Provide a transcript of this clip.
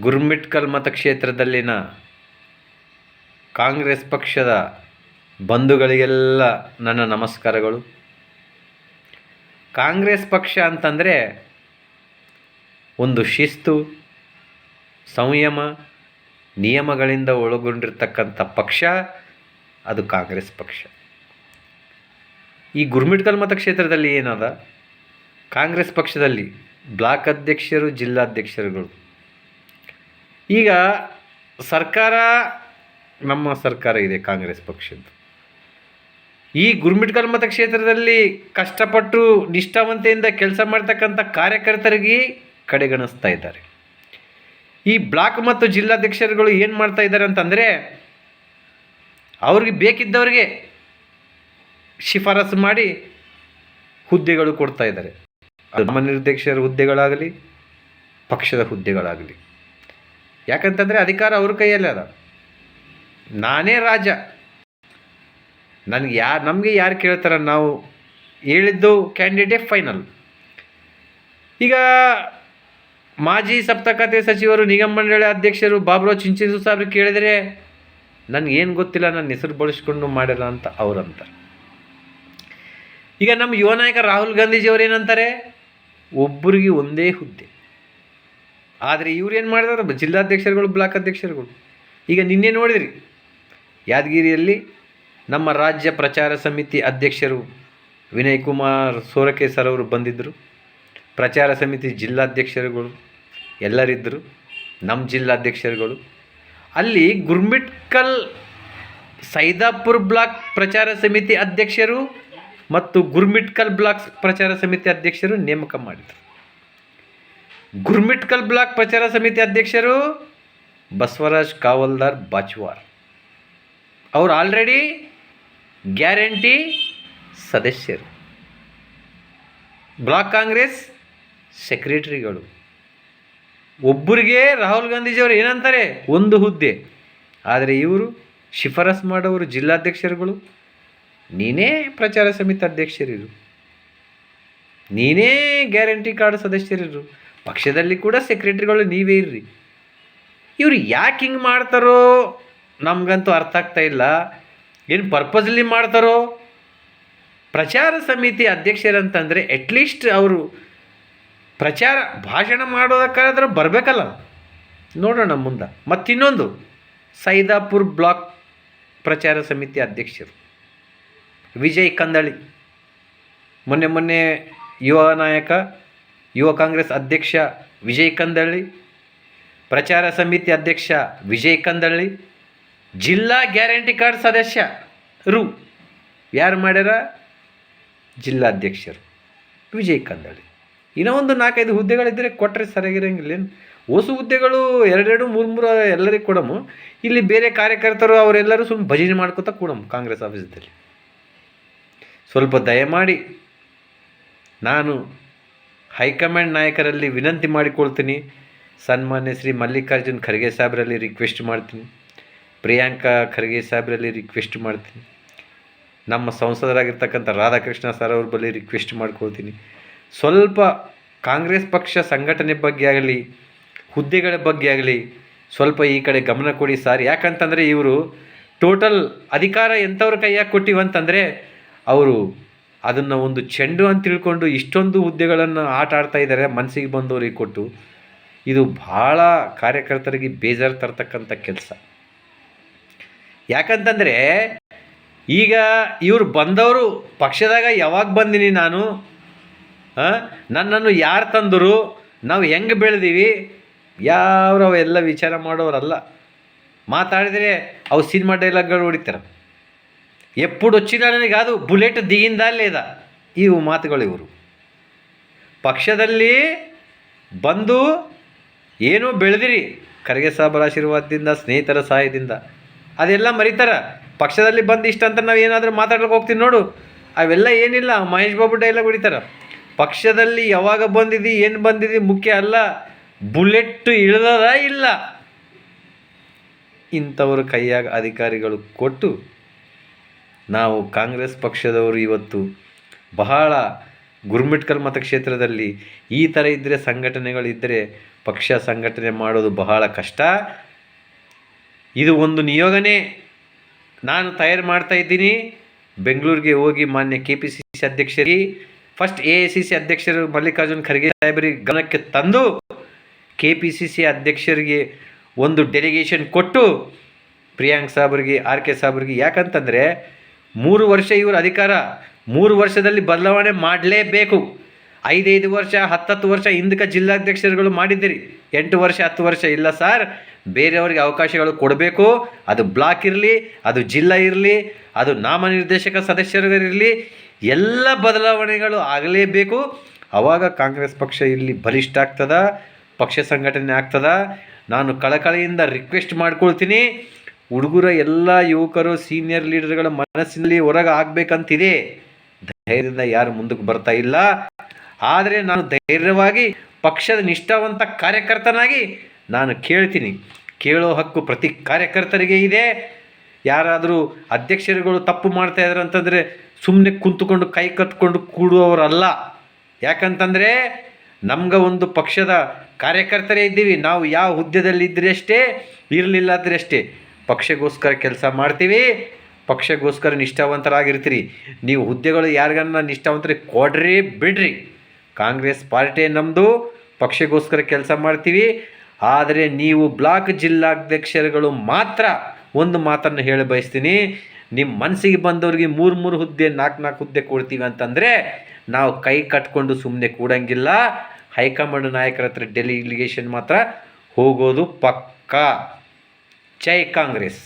ಗುರ್ಮಿಟ್ಕಲ್ ಮತಕ್ಷೇತ್ರದಲ್ಲಿನ ಕಾಂಗ್ರೆಸ್ ಪಕ್ಷದ ಬಂಧುಗಳಿಗೆಲ್ಲ ನನ್ನ ನಮಸ್ಕಾರಗಳು. ಕಾಂಗ್ರೆಸ್ ಪಕ್ಷ ಅಂತಂದರೆ ಒಂದು ಶಿಸ್ತು, ಸಂಯಮ, ನಿಯಮಗಳಿಂದ ಒಳಗೊಂಡಿರ್ತಕ್ಕಂಥ ಪಕ್ಷ, ಅದು ಕಾಂಗ್ರೆಸ್ ಪಕ್ಷ. ಈ ಗುರ್ಮಿಟ್ಕಲ್ ಮತಕ್ಷೇತ್ರದಲ್ಲಿ ಏನದ? ಕಾಂಗ್ರೆಸ್ ಪಕ್ಷದಲ್ಲಿ ಬ್ಲಾಕ್ ಅಧ್ಯಕ್ಷರು, ಜಿಲ್ಲಾಧ್ಯಕ್ಷರುಗಳು. ಈಗ ಸರ್ಕಾರ, ನಮ್ಮ ಸರ್ಕಾರ ಇದೆ ಕಾಂಗ್ರೆಸ್ ಪಕ್ಷದ್ದು. ಈ ಗುರುಮಿಟ್ಕಲ್ ಮತಕ್ಷೇತ್ರದಲ್ಲಿ ಕಷ್ಟಪಟ್ಟು ನಿಷ್ಠಾವಂತೆಯಿಂದ ಕೆಲಸ ಮಾಡ್ತಕ್ಕಂಥ ಕಾರ್ಯಕರ್ತರಿಗೆ ಕಡೆಗಣಿಸ್ತಾ ಇದ್ದಾರೆ. ಈ ಬ್ಲಾಕ್ ಮತ್ತು ಜಿಲ್ಲಾಧ್ಯಕ್ಷರುಗಳು ಏನು ಮಾಡ್ತಾ ಇದ್ದಾರೆ ಅಂತಂದರೆ, ಅವ್ರಿಗೆ ಬೇಕಿದ್ದವ್ರಿಗೆ ಶಿಫಾರಸು ಮಾಡಿ ಹುದ್ದೆಗಳು ಕೊಡ್ತಾ ಇದ್ದಾರೆ. ನಿರ್ದೇಶಕರ ಹುದ್ದೆಗಳಾಗಲಿ, ಪಕ್ಷದ ಹುದ್ದೆಗಳಾಗಲಿ. ಯಾಕಂತಂದರೆ ಅಧಿಕಾರ ಅವ್ರ ಕೈಯಲ್ಲೇ ಅದ. ನಾನೇ ರಾಜ. ನನಗೆ ಯಾರು ನಮಗೆ ಯಾರು ಕೇಳ್ತಾರೆ ನಾವು ಹೇಳಿದ್ದು ಕ್ಯಾಂಡಿಡೇಟ್ ಫೈನಲ್ ಈಗ ಮಾಜಿ ಸಪ್ತಕತೆ ಸಚಿವರು, ನಿಗಮ ಮಂಡಳಿ ಅಧ್ಯಕ್ಷರು, ಬಾಬ್ರೋ ಚಿಂಚಿಸು ಸಾಹೇಬ್ರು ಕೇಳಿದರೆ ನನಗೇನು ಗೊತ್ತಿಲ್ಲ ನನ್ನ ಹೆಸರು ಬಳಸ್ಕೊಂಡು ಮಾಡಿಲ್ಲ ಅಂತ ಅವರಂತ ಈಗ ನಮ್ಮ ಯುವ ನಾಯಕ ರಾಹುಲ್ ಗಾಂಧೀಜಿಯವರು ಏನಂತಾರೆ? ಒಬ್ಬರಿಗೆ ಒಂದೇ ಹುದ್ದೆ. ಆದರೆ ಇವ್ರು ಏನು ಮಾಡಿದಾರೆ? ಜಿಲ್ಲಾಧ್ಯಕ್ಷರುಗಳು, ಬ್ಲಾಕ್ ಅಧ್ಯಕ್ಷರುಗಳು. ಈಗ ನಿನ್ನೆ ನೋಡಿದ್ರಿ, ಯಾದಗಿರಿಯಲ್ಲಿ ನಮ್ಮ ರಾಜ್ಯ ಪ್ರಚಾರ ಸಮಿತಿ ಅಧ್ಯಕ್ಷರು ವಿನಯ್ ಕುಮಾರ್ ಸೋರಕೆ ಸರ್ ಅವರು ಬಂದಿದ್ದರು ಪ್ರಚಾರ ಸಮಿತಿ ಜಿಲ್ಲಾಧ್ಯಕ್ಷರುಗಳು ಎಲ್ಲರಿದ್ದರು ನಮ್ಮ ಜಿಲ್ಲಾಧ್ಯಕ್ಷರುಗಳು. ಅಲ್ಲಿ ಗುರ್ಮಿಟ್ಕಲ್ ಸೈದಾಪುರ್ ಬ್ಲಾಕ್ ಪ್ರಚಾರ ಸಮಿತಿ ಅಧ್ಯಕ್ಷರು ಮತ್ತು ಗುರ್ಮಿಟ್ಕಲ್ ಬ್ಲಾಕ್ ಪ್ರಚಾರ ಸಮಿತಿ ಅಧ್ಯಕ್ಷರು ನೇಮಕ ಮಾಡಿದರು. ಗುರ್ಮಿಟ್ಕಲ್ ಬ್ಲಾಕ್ ಪ್ರಚಾರ ಸಮಿತಿ ಅಧ್ಯಕ್ಷರು ಬಸವರಾಜ್ ಕಾವಲ್ದಾರ್ ಬಾಚ್ವಾರ್. ಅವರು ಆಲ್ರೆಡಿ ಗ್ಯಾರಂಟಿ ಸದಸ್ಯರು. ಬ್ಲಾಕ್ ಕಾಂಗ್ರೆಸ್ ಸೆಕ್ರೆಟರಿಗಳು. ಒಬ್ಬರಿಗೆ ರಾಹುಲ್ ಗಾಂಧೀಜಿಯವರು ಏನಂತಾರೆ? ಒಂದು ಹುದ್ದೆ. ಆದರೆ ಇವರು ಶಿಫಾರಸ್ ಮಾಡೋರು ಜಿಲ್ಲಾಧ್ಯಕ್ಷರುಗಳು. ನೀನೇ ಪ್ರಚಾರ ಸಮಿತಿ ಅಧ್ಯಕ್ಷರಿರು. ನೀನೇ ಗ್ಯಾರಂಟಿ ಕಾರ್ಡ್ ಸದಸ್ಯರಿರು. ಪಕ್ಷದಲ್ಲಿ ಕೂಡ ಸೆಕ್ರೆಟರಿಗಳು ನೀವೇ ಇರ್ರಿ. ಇವರು ಯಾಕೆ ಹಿಂಗೆ ಮಾಡ್ತಾರೋ ನಮಗಂತೂ ಅರ್ಥ ಆಗ್ತಾ ಇಲ್ಲ. ಏನು ಪರ್ಪಸ್ಲಿ ಮಾಡ್ತಾರೋ? ಪ್ರಚಾರ ಸಮಿತಿ ಅಧ್ಯಕ್ಷರಂತಂದರೆ ಅಟ್ಲೀಸ್ಟ್ ಅವರು ಪ್ರಚಾರ, ಭಾಷಣ ಮಾಡೋದಕ್ಕಾದ್ರೆ ಬರಬೇಕಲ್ಲ. ನೋಡೋಣ ಮುಂದೆ. ಮತ್ತಿನ್ನೊಂದು, ಸೈದಾಪುರ್ ಬ್ಲಾಕ್ ಪ್ರಚಾರ ಸಮಿತಿ ಅಧ್ಯಕ್ಷರು. ವಿಜಯ್ ಕಂದಳಿ. ಮೊನ್ನೆ ಮೊನ್ನೆ ಯುವ ನಾಯಕ ಯುವ ಕಾಂಗ್ರೆಸ್ ಅಧ್ಯಕ್ಷ ವಿಜಯ್ ಕಂದಳ್ಳಿ, ಪ್ರಚಾರ ಸಮಿತಿ ಅಧ್ಯಕ್ಷ ವಿಜಯ್ ಕಂದಳ್ಳಿ, ಜಿಲ್ಲಾ ಗ್ಯಾರಂಟಿ ಕಾರ್ಡ್ ಸದಸ್ಯ ರು ಯಾರು ಮಾಡ್ಯಾರ? ಜಿಲ್ಲಾಧ್ಯಕ್ಷರು. ವಿಜಯ್ ಕಂದಳ್ಳಿ. ಇನ್ನೂ ಒಂದು ನಾಲ್ಕೈದು ಹುದ್ದೆಗಳಿದ್ದರೆ ಕೊಟ್ಟರೆ ಸರಿಯಾಗಿರಂಗಿಲ್ಲೇನು ಹೊಸ ಹುದ್ದೆಗಳು ಎರಡೆರಡು, ಮೂರು ಮೂರು ಎಲ್ಲರಿಗೆ ಕೊಡಮು ಇಲ್ಲಿ ಬೇರೆ ಕಾರ್ಯಕರ್ತರು ಅವರೆಲ್ಲರೂ ಸುಮ್ಮನೆ ಭಜನೆ ಮಾಡ್ಕೋತಾ ಕೊಡಮು ಕಾಂಗ್ರೆಸ್ ಆಫೀಸದಲ್ಲಿ. ಸ್ವಲ್ಪ ದಯಮಾಡಿ ನಾನು ಹೈಕಮಾಂಡ್ ನಾಯಕರಲ್ಲಿ ವಿನಂತಿ ಮಾಡಿಕೊಳ್ತೀನಿ. ಸನ್ಮಾನ್ಯ ಶ್ರೀ ಮಲ್ಲಿಕಾರ್ಜುನ್ ಖರ್ಗೆ ಸಾಹೇಬರಲ್ಲಿ ರಿಕ್ವೆಸ್ಟ್ ಮಾಡ್ತೀನಿ. ಪ್ರಿಯಾಂಕಾ ಖರ್ಗೆ ಸಾಹೇಬರಲ್ಲಿ ರಿಕ್ವೆಸ್ಟ್ ಮಾಡ್ತೀನಿ. ನಮ್ಮ ಸಂಸದರಾಗಿರ್ತಕ್ಕಂಥ ರಾಧಾಕೃಷ್ಣ ಸರ್ ಅವ್ರ ಬಳಿ ರಿಕ್ವೆಸ್ಟ್ ಮಾಡ್ಕೊಳ್ತೀನಿ. ಸ್ವಲ್ಪ ಕಾಂಗ್ರೆಸ್ ಪಕ್ಷ ಸಂಘಟನೆ ಬಗ್ಗೆ ಆಗಲಿ, ಹುದ್ದೆಗಳ ಬಗ್ಗೆ ಆಗಲಿ, ಸ್ವಲ್ಪ ಈ ಕಡೆ ಗಮನ ಕೊಡಿ ಸರ್ ಯಾಕಂತಂದರೆ ಇವರು ಟೋಟಲ್ ಅಧಿಕಾರ ಎಂಥವ್ರ ಕೈಯಾಗಿ ಕೊಟ್ಟಿವಂತಂದರೆ ಅವರು ಅದನ್ನು ಒಂದು ಚೆಂಡು ಅಂತ ತಿಳ್ಕೊಂಡು ಇಷ್ಟೊಂದು ಹುದ್ದೆಗಳನ್ನು ಆಟ ಆಡ್ತಾ ಇದ್ದಾರೆ ಮನಸ್ಸಿಗೆ ಬಂದವರಿಗೆ ಕೊಟ್ಟು, ಇದು ಭಾಳ ಕಾರ್ಯಕರ್ತರಿಗೆ ಬೇಜಾರು ತರ್ತಕ್ಕಂಥ ಕೆಲಸ. ಯಾಕಂತಂದರೆ, ಈಗ ಇವರು ಬಂದವರು ಪಕ್ಷದಾಗ ಯಾವಾಗ ಬಂದೀನಿ ನಾನು ನನ್ನನ್ನು ಯಾರು ತಂದರು, ನಾವು ಹೆಂಗೆ ಬೆಳೆದೀವಿ ಯಾರು ಅವೆಲ್ಲ ವಿಚಾರ ಮಾಡೋರಲ್ಲ ಮಾತಾಡಿದರೆ ಅವು ಸಿನಿಮಾ ಡೈಲಾಗ್ಗಳು ಹೊಡಿತಾರೆ. ఎప్పుడు వచ్చినాడని కాదు బుಲೆట్ దిగిందా లేదా ಈ ಮಾತುಗಳು ಇವರು. ಪಕ್ಷದಲ್ಲಿ ಬಂದು ಏನೂ ಬೆಳೆದಿರಿ. ಖರ್ಗೆ ಸಾಬರ ಆಶೀರ್ವಾದದಿಂದ, ಸ್ನೇಹಿತರ ಸಹಾಯದಿಂದ. ಅದೆಲ್ಲ ಮರಿತಾರ. ಪಕ್ಷದಲ್ಲಿ ಬಂದು ಇಷ್ಟಂತ ನಾವು ಏನಾದರೂ ಮಾತಾಡ್ಲಿಕ್ಕೆ ಹೋಗ್ತೀವಿ ನೋಡು. ಅವೆಲ್ಲ ಏನಿಲ್ಲ. ಮಹೇಶ್ ಬಾಬು ಡೈಲಾಗ್ ಹೊಡಿತಾರೆ. ಪಕ್ಷದಲ್ಲಿ ಯಾವಾಗ ಬಂದಿದ್ದಿ ಏನು ಬಂದಿದ್ದಿ ಮುಖ್ಯ ಅಲ್ಲ. ಬುಲೆಟ್ ಇಳಿದದ ಇಲ್ಲ. ಇಂಥವ್ರ ಕೈಯಾಗ ಅಧಿಕಾರಿಗಳು ಕೊಟ್ಟು ನಾವು ಕಾಂಗ್ರೆಸ್ ಪಕ್ಷದವರು ಇವತ್ತು ಬಹಳ ಗುರ್ಮಿಟ್ಕಲ್ ಮತಕ್ಷೇತ್ರದಲ್ಲಿ ಈ ಥರ ಇದ್ದರೆ ಸಂಘಟನೆಗಳಿದ್ದರೆ ಪಕ್ಷ ಸಂಘಟನೆ ಮಾಡೋದು ಬಹಳ ಕಷ್ಟ. ಇದು ಒಂದು ನಿಯೋಗನೇ ನಾನು ತಯಾರು ಮಾಡ್ತಾ ಇದ್ದೀನಿ. ಬೆಂಗಳೂರಿಗೆ ಹೋಗಿ ಮಾನ್ಯ ಕೆ ಪಿ ಸಿ ಸಿ ಅಧ್ಯಕ್ಷರಿಗೆ first A I C C ಅಧ್ಯಕ್ಷರು ಮಲ್ಲಿಕಾರ್ಜುನ್ ಖರ್ಗೆ ಸಾಹೇಬರಿಗೆ ಗಮನಕ್ಕೆ ತಂದು ಕೆ ಪಿ ಸಿ ಸಿ ಅಧ್ಯಕ್ಷರಿಗೆ ಒಂದು ಡೆಲಿಗೇಷನ್ ಕೊಟ್ಟು ಪ್ರಿಯಾಂಕ್ ಸಾಬ್ರಿಗೆ ಆರ್ ಕೆ ಸಾಬ್ರಿಗೆ ಯಾಕಂತಂದರೆ ಮೂರು ವರ್ಷ ಇವರು ಅಧಿಕಾರ, ಮೂರು ವರ್ಷದಲ್ಲಿ ಬದಲಾವಣೆ ಮಾಡಲೇಬೇಕು. ಐದೈದು ವರ್ಷ, ಹತ್ತತ್ತು ವರ್ಷ ಹಿಂದಕ್ಕೆ ಜಿಲ್ಲಾಧ್ಯಕ್ಷರುಗಳು ಮಾಡಿದ್ದೀರಿ. ಎಂಟು ವರ್ಷ, ಹತ್ತು ವರ್ಷ ಇಲ್ಲ ಸರ್, ಬೇರೆಯವರಿಗೆ ಅವಕಾಶಗಳು ಕೊಡಬೇಕು. ಅದು ಬ್ಲಾಕ್ ಇರಲಿ, ಅದು ಜಿಲ್ಲಾ ಇರಲಿ, ಅದು ನಾಮನಿರ್ದೇಶಕ ಸದಸ್ಯರಿರಲಿ ಎಲ್ಲ ಬದಲಾವಣೆಗಳು ಆಗಲೇಬೇಕು. ಆವಾಗ ಕಾಂಗ್ರೆಸ್ ಪಕ್ಷ ಇಲ್ಲಿ ಬಲಿಷ್ಠ ಆಗ್ತದ, ಪಕ್ಷ ಸಂಘಟನೆ ಆಗ್ತದ. ನಾನು ಕಳಕಳಿಯಿಂದ ರಿಕ್ವೆಸ್ಟ್ ಮಾಡ್ಕೊಳ್ತೀನಿ. ಹುಡುಗರ ಎಲ್ಲ ಯುವಕರು ಸೀನಿಯರ್ ಲೀಡರ್ಗಳ ಮನಸ್ಸಿನಲ್ಲಿ ಹೊರಗೆ ಆಗ್ಬೇಕಂತಿದೆ ಧೈರ್ಯದಿಂದ ಯಾರು ಮುಂದಕ್ಕೆ ಬರ್ತಾ ಇಲ್ಲ. ಆದರೆ ನಾನು ಧೈರ್ಯವಾಗಿ, ಪಕ್ಷದ ನಿಷ್ಠಾವಂತ ಕಾರ್ಯಕರ್ತನಾಗಿ ನಾನು ಕೇಳ್ತೀನಿ. ಕೇಳೋ ಹಕ್ಕು ಪ್ರತಿ ಕಾರ್ಯಕರ್ತರಿಗೆ ಇದೆ. ಯಾರಾದರೂ ಅಧ್ಯಕ್ಷರುಗಳು ತಪ್ಪು ಮಾಡ್ತಾ ಇದ್ದಾರೆ ಅಂತಂದರೆ ಸುಮ್ಮನೆ ಕುಂತುಕೊಂಡು ಕೈ ಕತ್ಕೊಂಡು ಕೂಡುವವರಲ್ಲ. ಯಾಕಂತಂದರೆ ನಮ್ಗೆ ಒಂದು ಪಕ್ಷದ ಕಾರ್ಯಕರ್ತರೇ ಇದ್ದೀವಿ. ನಾವು ಯಾವ ಹುದ್ದೆದಲ್ಲಿದ್ದರೆ ಅಷ್ಟೇ, ಇರಲಿಲ್ಲ ಅಷ್ಟೇ. ಪಕ್ಷಗೋಸ್ಕರ ಕೆಲಸ ಮಾಡ್ತೀವಿ, ಪಕ್ಷಗೋಸ್ಕರ ನಿಷ್ಠಾವಂತರಾಗಿರ್ತೀರಿ. ನೀವು ಹುದ್ದೆಗಳು ಯಾರಿಗನ್ನ ನಿಷ್ಠಾವಂತರಿಗೆ ಕೊಡ್ರಿ, ಬಿಡ್ರಿ. ಕಾಂಗ್ರೆಸ್ ಪಾರ್ಟಿ ನಮ್ಮದು ಪಕ್ಷಗೋಸ್ಕರ ಕೆಲಸ ಮಾಡ್ತೀವಿ. ಆದರೆ ನೀವು ಬ್ಲಾಕ್ ಜಿಲ್ಲಾಧ್ಯಕ್ಷರುಗಳು ಮಾತ್ರ ಒಂದು ಮಾತನ್ನು ಹೇಳಿ ಬಯಸ್ತೀನಿ. ನಿಮ್ಮ ಮನಸ್ಸಿಗೆ ಬಂದವ್ರಿಗೆ ಮೂರು ಮೂರು ಹುದ್ದೆ ನಾಲ್ಕು ನಾಲ್ಕು ಹುದ್ದೆ ಕೊಡ್ತೀವಿ ಅಂತಂದರೆ ನಾವು ಕೈ ಕಟ್ಕೊಂಡು ಸುಮ್ಮನೆ ಕೂಡಂಗಿಲ್ಲ. ಹೈಕಮಾಂಡ್ ನಾಯಕರ ಹತ್ರ ಡೆಲಿಗೇಷನ್ ಮಾತ್ರ ಹೋಗೋದು ಪಕ್ಕಾ. ಜೈ ಕಾಂಗ್ರೆಸ್